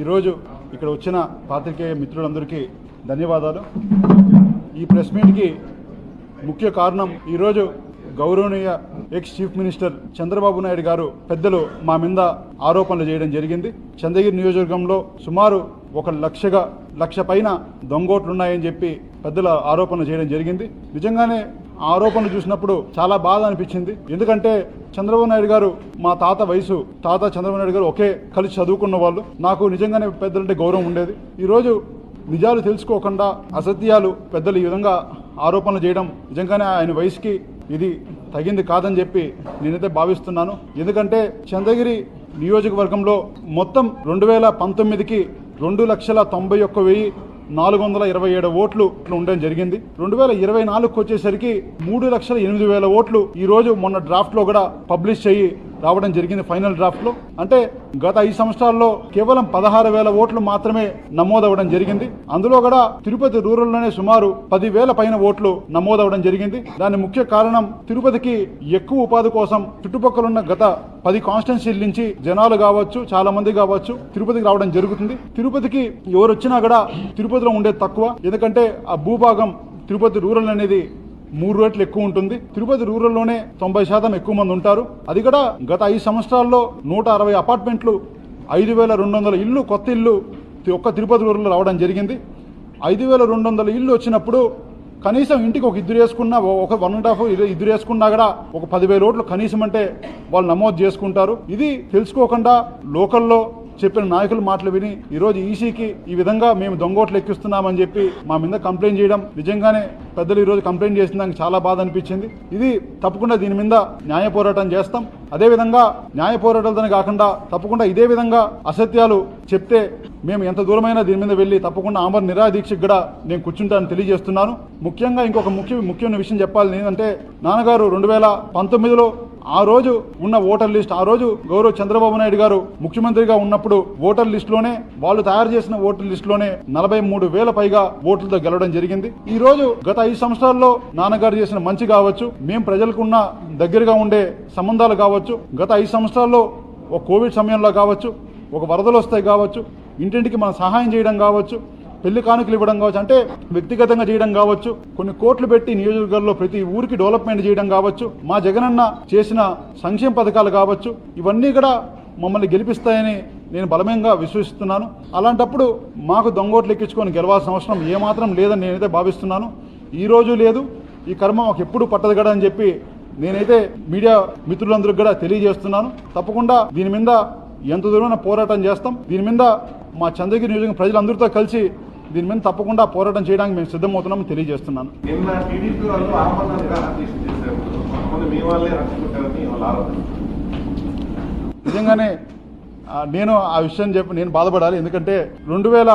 ఈరోజు ఇక్కడ వచ్చిన పాత్రికేయ మిత్రులందరికీ ధన్యవాదాలు. ఈ ప్రెస్ మీట్కి ముఖ్య కారణం ఈరోజు గౌరవనీయ ex chief minister Chandrababu Naidu garu పెద్దలు మా మీద ఆరోపణలు చేయడం జరిగింది. చంద్రగిరి నియోజకవర్గంలో సుమారు ఒక లక్షగా లక్ష పైన దొంగోట్లున్నాయని చెప్పి పెద్దల ఆరోపణలు చేయడం జరిగింది. నిజంగానే ఆరోపణలు చూసినప్పుడు చాలా బాధ అనిపించింది. ఎందుకంటే చంద్రబాబు నాయుడు గారు మా తాత వయసు తాత చంద్రబాబు నాయుడు గారు ఒకే కలిసి చదువుకున్న వాళ్ళు. నాకు నిజంగానే పెద్దలంటే గౌరవం ఉండేది. ఈరోజు నిజాలు తెలుసుకోకుండా అసత్యాలు పెద్దలు ఈ విధంగా ఆరోపణలు చేయడం నిజంగానే ఆయన వయసుకి ఇది తగింది కాదని చెప్పి నేనైతే భావిస్తున్నాను. ఎందుకంటే చంద్రగిరి నియోజకవర్గంలో మొత్తం రెండు వేల పంతొమ్మిదికి రెండు లక్షల తొంభై ఒక్క వెయ్యి నాలుగు వందల ఇరవై ఏడు ఓట్లు ఉండడం జరిగింది. రెండు వేల ఇరవై నాలుగుకి వచ్చేసరికి మూడు లక్షల ఎనిమిది వేల ఓట్లు ఈ రోజు మొన్న డ్రాఫ్ట్లో కూడా పబ్లిష్ చేయి రావడం జరిగింది ఫైనల్ డ్రాఫ్ట్లో అంటే గత ఐదు సంవత్సరాల్లో కేవలం పదహారు వేల ఓట్లు మాత్రమే నమోదవడం జరిగింది. అందులో కూడా తిరుపతి రూరల్లోనే సుమారు పదివేల పైన ఓట్లు నమోదవడం జరిగింది. దాని ముఖ్య కారణం తిరుపతికి ఎక్కువ ఉపాధి కోసం చుట్టుపక్కల ఉన్న గత పది కాన్స్టిట్యున్సీల నుంచి జనాలు కావచ్చు చాలా మంది కావచ్చు తిరుపతికి రావడం జరుగుతుంది. తిరుపతికి ఎవరు వచ్చినా కూడా తిరుపతిలో ఉండేది తక్కువ. ఎందుకంటే ఆ భూభాగం తిరుపతి రూరల్ అనేది మూడు రేట్లు ఎక్కువ ఉంటుంది. తిరుపతి రూరల్లోనే తొంభై శాతం ఎక్కువ మంది ఉంటారు. అది కూడా గత ఐదు సంవత్సరాల్లో నూట అరవై అపార్ట్మెంట్లు ఐదు వేల రెండు వందల ఇల్లు కొత్త ఇల్లు ఒక్క తిరుపతి రూరల్లో రావడం జరిగింది. ఐదు వేల రెండు వందల ఇల్లు వచ్చినప్పుడు కనీసం ఇంటికి ఒక ఇద్దరు వేసుకున్నా ఒక వన్ అండ్ హాఫ్ ఇద్దరు వేసుకున్నా కూడా ఒక పదివేల ఓట్లు కనీసం అంటే వాళ్ళు నమోదు చేసుకుంటారు. ఇది తెలుసుకోకుండా లోకల్లో చెప్పిన నాయకుల మాటలు విని ఈరోజు ఈసీకి ఈ విధంగా మేము దొంగోట్లు ఎక్కిస్తున్నామని చెప్పి మా మీద కంప్లైంట్ చేయడం నిజంగానే పెద్దలు ఈరోజు కంప్లైంట్ చేసిన దానికి చాలా బాధ అనిపించింది. ఇది తప్పకుండా దీని మీద న్యాయ పోరాటం చేస్తాం. అదేవిధంగా న్యాయ పోరాటాలతోనే కాకుండా తప్పకుండా ఇదే విధంగా అసత్యాలు చెప్తే మేము ఎంత దూరమైనా దీని మీద వెళ్ళి తప్పకుండా ఆమర్ నిరాదీక్షకు కూడా నేను కూర్చుంటానని తెలియజేస్తున్నాను. ముఖ్యంగా ఇంకొక ముఖ్య ముఖ్యమైన విషయం చెప్పాలి ఏంటంటే నాన్నగారు రెండు వేల పంతొమ్మిదిలో ఆ రోజు ఉన్న ఓటర్ లిస్ట్ ఆ రోజు గౌరవ చంద్రబాబు నాయుడు గారు ముఖ్యమంత్రిగా ఉన్నప్పుడు ఓటర్ లిస్ట్లోనే వాళ్ళు తయారు చేసిన ఓటర్ లిస్ట్లోనే నలభై మూడు వేల పైగా ఓట్లతో గెలవడం జరిగింది. ఈ రోజు గత ఐదు సంవత్సరాల్లో నాన్నగారు చేసిన మంచి కావచ్చు మేము ప్రజలకున్న దగ్గరగా ఉండే సంబంధాలు కావచ్చు గత ఐదు సంవత్సరాల్లో ఒక కోవిడ్ సమయంలో కావచ్చు ఒక వరదలు వస్తాయి కావచ్చు ఇంటింటికి మనం సహాయం చేయడం కావచ్చు పెళ్ళి కానుకలు ఇవ్వడం కావచ్చు అంటే వ్యక్తిగతంగా చేయడం కావచ్చు కొన్ని కోట్లు పెట్టి నియోజకవర్గాల్లో ప్రతి ఊరికి డెవలప్మెంట్ చేయడం కావచ్చు మా జగనన్న చేసిన సంక్షేమ పథకాలు కావచ్చు ఇవన్నీ కూడా మమ్మల్ని గెలిపిస్తాయని నేను బలమెంగా విశ్వసిస్తున్నాను. అలాంటప్పుడు మాకు దొంగోట్లు ఎక్కించుకొని గెలవాల్సిన అవసరం ఏమాత్రం లేదని నేనైతే భావిస్తున్నాను. ఈ రోజు లేదు ఈ కర్మ మాకు ఎప్పుడు పట్టదు కదా అని చెప్పి నేనైతే మీడియా మిత్రులందరికీ కూడా తెలియజేస్తున్నాను. తప్పకుండా దీని మీద ఎంత దూరమైన పోరాటం చేస్తాం. దీని మీద మా చంద్రగిరి నియోజకవర్గం ప్రజలందరితో కలిసి దీని మీద తప్పకుండా పోరాటం చేయడానికి మేము సిద్ధమవుతున్నామని తెలియజేస్తున్నాను. నిజంగానే నేను ఆ విషయం చెప్పి నేను బాధపడాలి. ఎందుకంటే రెండు వేల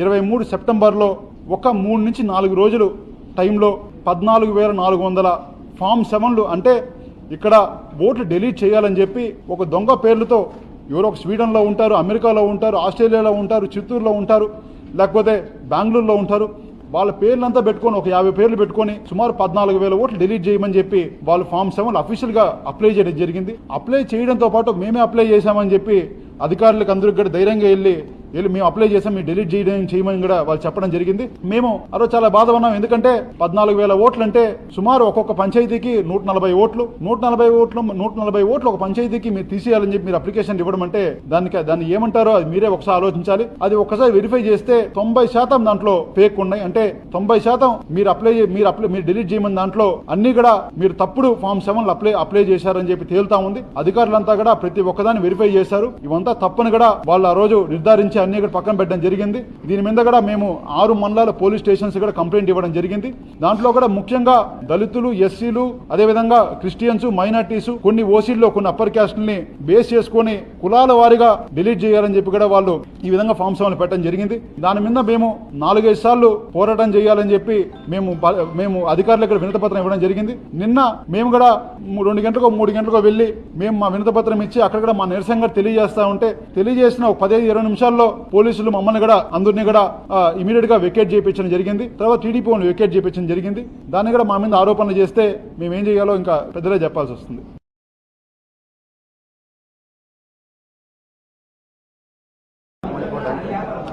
ఇరవై మూడు సెప్టెంబర్లో ఒక మూడు నుంచి నాలుగు రోజులు టైంలో పద్నాలుగు వేల నాలుగు వందల ఫామ్ సెవెన్లు అంటే ఇక్కడ ఓట్లు డిలీట్ చేయాలని చెప్పి ఒక దొంగ పేర్లతో ఎవరో స్వీడన్లో ఉంటారు అమెరికాలో ఉంటారు ఆస్ట్రేలియాలో ఉంటారు చిత్తూరులో ఉంటారు లేకపోతే బెంగళూరులో ఉంటారు. వాళ్ళ పేర్లంతా పెట్టుకొని ఒక యాభై పేర్లు పెట్టుకొని సుమారు పద్నాలుగు వేల ఓట్లు డిలీట్ చేయమని చెప్పి వాళ్ళు ఫామ్ సెవెన్ అఫీషియల్గా అప్లై చేయడం జరిగింది. అప్లై చేయడంతో పాటు మేమే అప్లై చేశామని చెప్పి అధికారులకు అందరికి కూడా ధైర్యంగా వెళ్ళి వీళ్ళు మేము అప్లై చేసాం మేము డిలీట్ చేయడం చేయమని కూడా వాళ్ళు చెప్పడం జరిగింది. మేము ఆ చాలా బాధ ఉన్నాం ఎందుకంటే పద్నాలుగు వేల ఓట్లు అంటే సుమారు ఒక్కొక్క పంచాయతీకి నూట నలభై ఓట్లు. నూట నలభై ఓట్లు నూట నలభై ఓట్లు ఒక పంచాయతీకి మీరు తీసేయాలని చెప్పి మీరు అప్లికేషన్ ఇవ్వడం అంటే దానికి దాన్ని ఏమంటారో అది మీరే ఒకసారి ఆలోచించాలి. అది ఒకసారి వెరిఫై చేస్తే తొంభై శాతం దాంట్లో ఫేక్ ఉన్నాయి. అంటే తొంభై శాతం మీరు అప్లై మీరు అప్లై మీరు డిలీట్ చేయమని దాంట్లో అన్ని కూడా మీరు తప్పుడు ఫామ్ సెవెన్ అప్లై అప్లై చేశారని చెప్పి తేలుతా ఉంది. అధికారులంతా కూడా ప్రతి ఒక్కదాన్ని వెరిఫై చేశారు. ఇవంతా తప్పని కూడా వాళ్ళు ఆ రోజు నిర్ధారించారు. అన్ని కూడా పక్కన పెట్టడం జరిగింది. దీని మీద కూడా మేము ఆరు మండలాల పోలీస్ స్టేషన్స్ కూడా కంప్లైంట్ ఇవ్వడం జరిగింది. దాంట్లో కూడా ముఖ్యంగా దళితులు ఎస్సీలు అదేవిధంగా క్రిస్టియన్స్ మైనార్టీస్ కొన్ని ఓసీల్లో కొన్ని అప్పర్ క్యాస్ట్ని బేస్ చేసుకొని కులాల వారిగా డిలీట్ చేయాలని చెప్పి కూడా వాళ్ళు ఈ విధంగా ఫామ్ సెవెన్ పెట్టడం జరిగింది. దాని మీద మేము నాలుగైదు సార్లు పోరాటం చేయాలని చెప్పి మేము మేము అధికారులకు ఇక్కడ పత్రం ఇవ్వడం జరిగింది. నిన్న మేము కూడా రెండు గంటలకో మూడు గంటలకో వెళ్ళి మేము మా వినతపత్రం ఇచ్చి అక్కడ కూడా మా నిరసన తెలియజేస్తా ఉంటే తెలియజేసిన ఒక పదిహేను ఇరవై నిమిషాల్లో పోలీసులు మమ్మల్ని కూడా అందరినీ కూడా ఇమీడియట్గా వెకేట్ చేయించడం జరిగింది. తర్వాత టీడీపీ వెకేట్ చేయించడం జరిగింది. దాన్ని కూడా మా మీద ఆరోపణలు చేస్తే మేము ఏం చేయాలో ఇంకా పెద్దలే చెప్పాల్సి వస్తుంది.